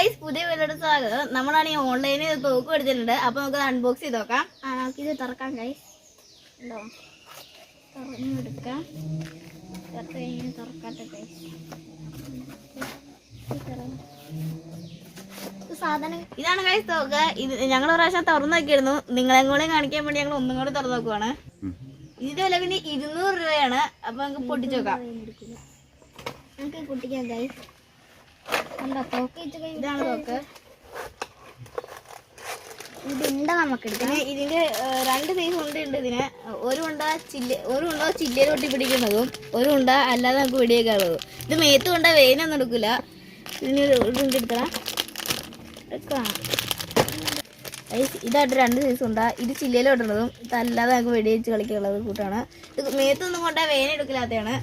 Guys പുതിയ വീഡിയോയുടെ സ്വാഗതം. ഈ ഓൺലൈനിൽ തോക്ക് എടുത്തിട്ടുണ്ട് അപ്പൊ നമുക്ക് അൺബോക്സ് ചെയ്ത് നോക്കാം. നമുക്കിത് തുറക്കാം ഗൈസ് ഉണ്ടോ തുറന്നെടുക്കാം തുറത്ത് കഴിഞ്ഞ് തുറക്കാട്ടെ ഗൈസ് സാധനം ഇതാണ് ഗൈസ് തോക്ക്. ഇത് ഞങ്ങൾ പ്രാവശ്യം തുറന്നു നോക്കിയിരുന്നു. നിങ്ങളെ കൂടെ കാണിക്കാൻ വേണ്ടി ഞങ്ങൾ ഒന്നും കൂടെ തുറന്നു നോക്കുവാണ്. ഇതിന്റെ വില പിന്നെ ഇരുന്നൂറ് രൂപയാണ്. അപ്പൊ നമുക്ക് പൊട്ടിച്ചു നോക്കാം. നമുക്ക് പൊട്ടിക്കാം ഗൈസ് ഇതാണ് തോക്ക് ഇതുണ്ട നമുക്ക് പിന്നെ ഇതിന്റെ രണ്ട് സൈസ് ഉണ്ട് ഇതിന്. ഒരു ഉണ്ട ചില്ല ഒരു ഉണ്ട ചില്ലയിൽ ഒട്ടി പിടിക്കുന്നതും ഒരു ഉണ്ട അല്ലാതെ നമുക്ക് വെടിയേക്കാനുള്ളതും ഇത് മേത്ത് കൊണ്ട വെയിനൊന്നും എടുക്കില്ല ഇതിന് ഒരു ഉണ്ട് എടുക്കണം. ഇതായിട്ട് രണ്ട് സൈസ് ഉണ്ടാ. ഇത് ചില്ലയിൽ ഇടുന്നതും ഇതല്ലാതെ നമുക്ക് വെടിവെച്ച് കളിക്കാനുള്ളത് കൂട്ടാണ്. ഇത് മേത്തൊന്നും കൊണ്ടാ വേന എടുക്കില്ലാത്തതാണ്.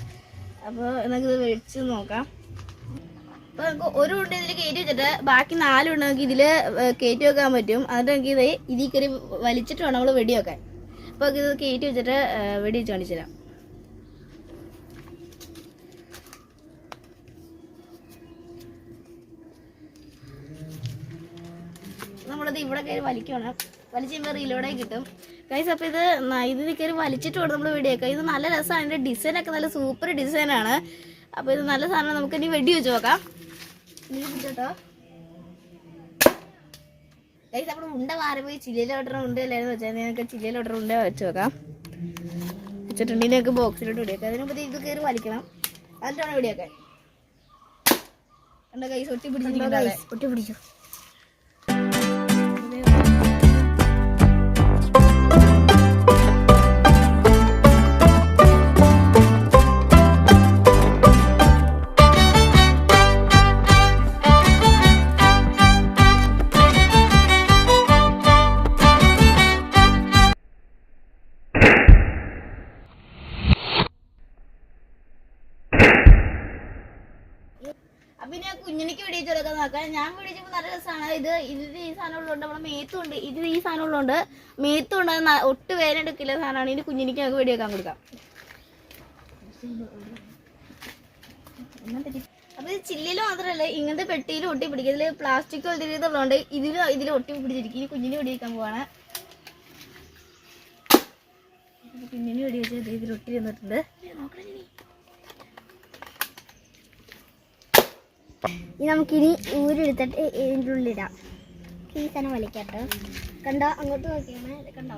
അപ്പോൾ നമുക്ക് ഇത് വെച്ച് നോക്കാം. അപ്പോൾ നമുക്ക് ഒരു ഉണ്ട ഇതിൽ കയറ്റി വെച്ചിട്ട് ബാക്കി നാലുണ്ട് നമുക്ക് ഇതിൽ കയറ്റി വെക്കാൻ പറ്റും. എന്നിട്ട് നമുക്ക് ഇത് ഇതിൽ കയറി വലിച്ചിട്ട് വേണം നമ്മൾ വെടി വെക്കാൻ അപ്പോൾ ഇത് കയറ്റി വെച്ചിട്ട് വെടി വെച്ച് കാണിച്ചു തരാം. നമ്മളത് ഇവിടെ കയറി വലിക്കണം വലിച്ച് കഴിയുമ്പോൾ റീലോടെ കിട്ടും. കൈസ് അപ്പോൾ ഇത് ഇത് കയറി വലിച്ചിട്ട് വേണം നമ്മൾ വെടിയേക്കാം ഇത് നല്ല രസമാണ് ഡിസൈൻ ഒക്കെ നല്ല സൂപ്പർ ഡിസൈനാണ് അപ്പോൾ ഇത് നല്ല സാധനം നമുക്ക് ഇനി വെടി വെച്ച് നോക്കാം. ഇനി കേട്ടോ? കൈസ് നമ്മൾ ഉണ്ട മാറി പോയി ചില്ലിയിലോട്ടർ ഉണ്ട് എല്ലാവരും വെച്ചാൽ നിങ്ങൾക്ക് ചില്ലിയിലോട്ടർ ഉണ്ട വെച്ച് നോക്കാം. വെച്ചിട്ടുണ്ടെങ്കിൽ നിങ്ങൾക്ക് ബോക്സിലോട്ട് വെടിയേക്കാം അതിന് മുമ്പ് ഇത് കയറി വലിക്കണം. എന്നിട്ടാണ് വെടിയേക്കാൻ എന്റെ കൈ ഒട്ടി പിടിച്ചിട്ടുണ്ടോ ഒട്ടി പിടിച്ചു അപ്പൊ ആ കുഞ്ഞിനിക്ക് കൊടുക്കാൻ നോക്കാം. ഞാൻ വെടിച്ചപ്പോൾ നല്ല രസമാണ് ഇത് ഇത് ഈ സാധനം ഉള്ളതുകൊണ്ട് നമ്മളെ മേത്തും ഉണ്ട് ഇത് ഈ സാധനം ഉള്ളതുകൊണ്ട് മേത്തും ഉണ്ട് ഒട്ട് വേദന എടുക്കില്ല സാധനമാണ്. ഇനി കുഞ്ഞിനിക്ക് നമുക്ക് വെടിവെക്കാൻ കൊടുക്കാം. അപ്പൊ ഇത് ചില്ലിൽ മാത്രല്ല ഇങ്ങനത്തെ പെട്ടിയിൽ ഒട്ടി പിടിക്കും. ഇതിൽ പ്ലാസ്റ്റിക് ഒത്തിരിതുള്ളതുകൊണ്ട് ഇതിൽ ഇതിൽ ഒട്ടി പിടിച്ചിരിക്കും. ഇനി കുഞ്ഞിന് വെടിവെക്കാൻ പോവാണ്. കുഞ്ഞിന് വെടിവെച്ച് ഇതിൽ ഒട്ടി നിന്നിട്ടുണ്ട് ഇനി നമുക്കിനി ഊരെടുത്തിട്ട് ഇതിന്റെ ഉള്ളിടാം ഈ സാധനം വലിക്കാട്ടോ. കണ്ടോ? അങ്ങോട്ട് നോക്കിയാണ്. കണ്ടോ?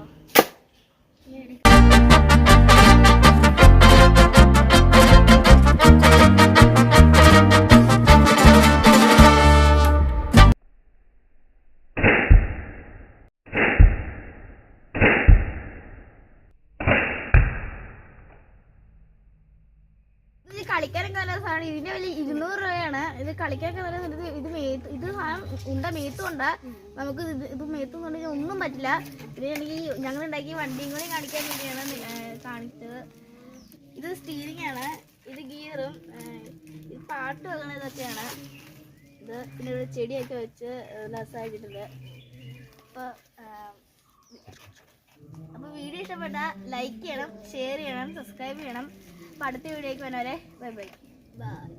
ഇങ്ങനെ എടുക്കാം. ഇത് കളിക്കാനൊക്കെ നല്ല സാധനം ഇതിന്റെ വലിയ ഇരുന്നൂറ് രൂപയാണ്. ഇത് നല്ല ഇത് ഇത് മേത്ത് ഇത് സാധനം ഉണ്ട മേത്തും ഉണ്ട്. നമുക്ക് ഇത് ഇത് മേത്തും കൊണ്ടെങ്കിൽ ഒന്നും പറ്റില്ല. ഇത് എനിക്ക് ഞങ്ങൾ ഉണ്ടാക്കിയ വണ്ടിയും കൂടി കാണിക്കാൻ വേണ്ടിയാണ് കാണിച്ചത്. ഇത് സ്റ്റീറിംഗ് ആണ്. ഇത് ഗിയറും ഇത് പാട്ട് വെക്കണ ഇതൊക്കെയാണ്. ഇത് പിന്നെ ഒരു ചെടിയൊക്കെ വെച്ച് രസമാക്കിയിട്ടുണ്ട് അപ്പോൾ അപ്പോൾ വീഡിയോ ഇഷ്ടപ്പെട്ടാൽ ലൈക്ക് ചെയ്യണം ഷെയർ ചെയ്യണം സബ്സ്ക്രൈബ് ചെയ്യണം. അടുത്ത വീഡിയോയ്ക്ക് വന്നവരെ ബൈ ബൈ ബൈ